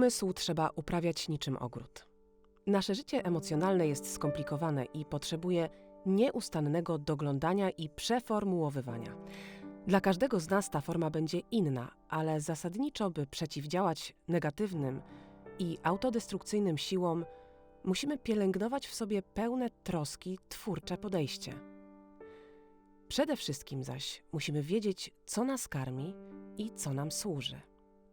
Umysł trzeba uprawiać niczym ogród. Nasze życie emocjonalne jest skomplikowane i potrzebuje nieustannego doglądania i przeformułowywania. Dla każdego z nas ta forma będzie inna, ale zasadniczo, by przeciwdziałać negatywnym i autodestrukcyjnym siłom, musimy pielęgnować w sobie pełne troski twórcze podejście. Przede wszystkim zaś musimy wiedzieć, co nas karmi i co nam służy.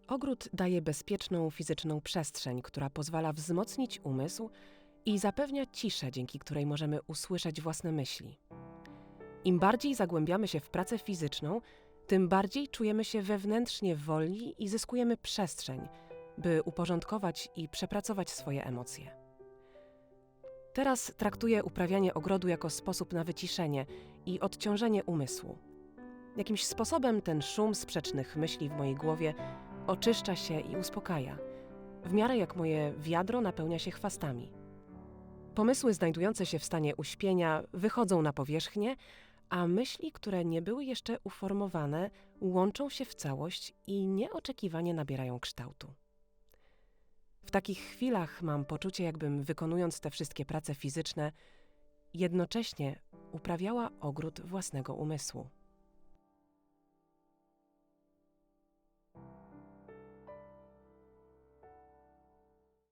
Ogród daje bezpieczną fizyczną przestrzeń, która pozwala wzmocnić umysł i zapewnia ciszę, dzięki której możemy usłyszeć własne myśli. Im bardziej zagłębiamy się w pracę fizyczną, tym bardziej czujemy się wewnętrznie wolni i zyskujemy przestrzeń, by uporządkować i przepracować swoje emocje. Teraz traktuję uprawianie ogrodu jako sposób na wyciszenie i odciążenie umysłu. Jakimś sposobem ten szum sprzecznych myśli w mojej głowie oczyszcza się i uspokaja, w miarę jak moje wiadro napełnia się chwastami. Pomysły znajdujące się w stanie uśpienia wychodzą na powierzchnię, a myśli, które nie były jeszcze uformowane, łączą się w całość i nieoczekiwanie nabierają kształtu. W takich chwilach mam poczucie, jakbym wykonując te wszystkie prace fizyczne, jednocześnie uprawiała ogród własnego umysłu.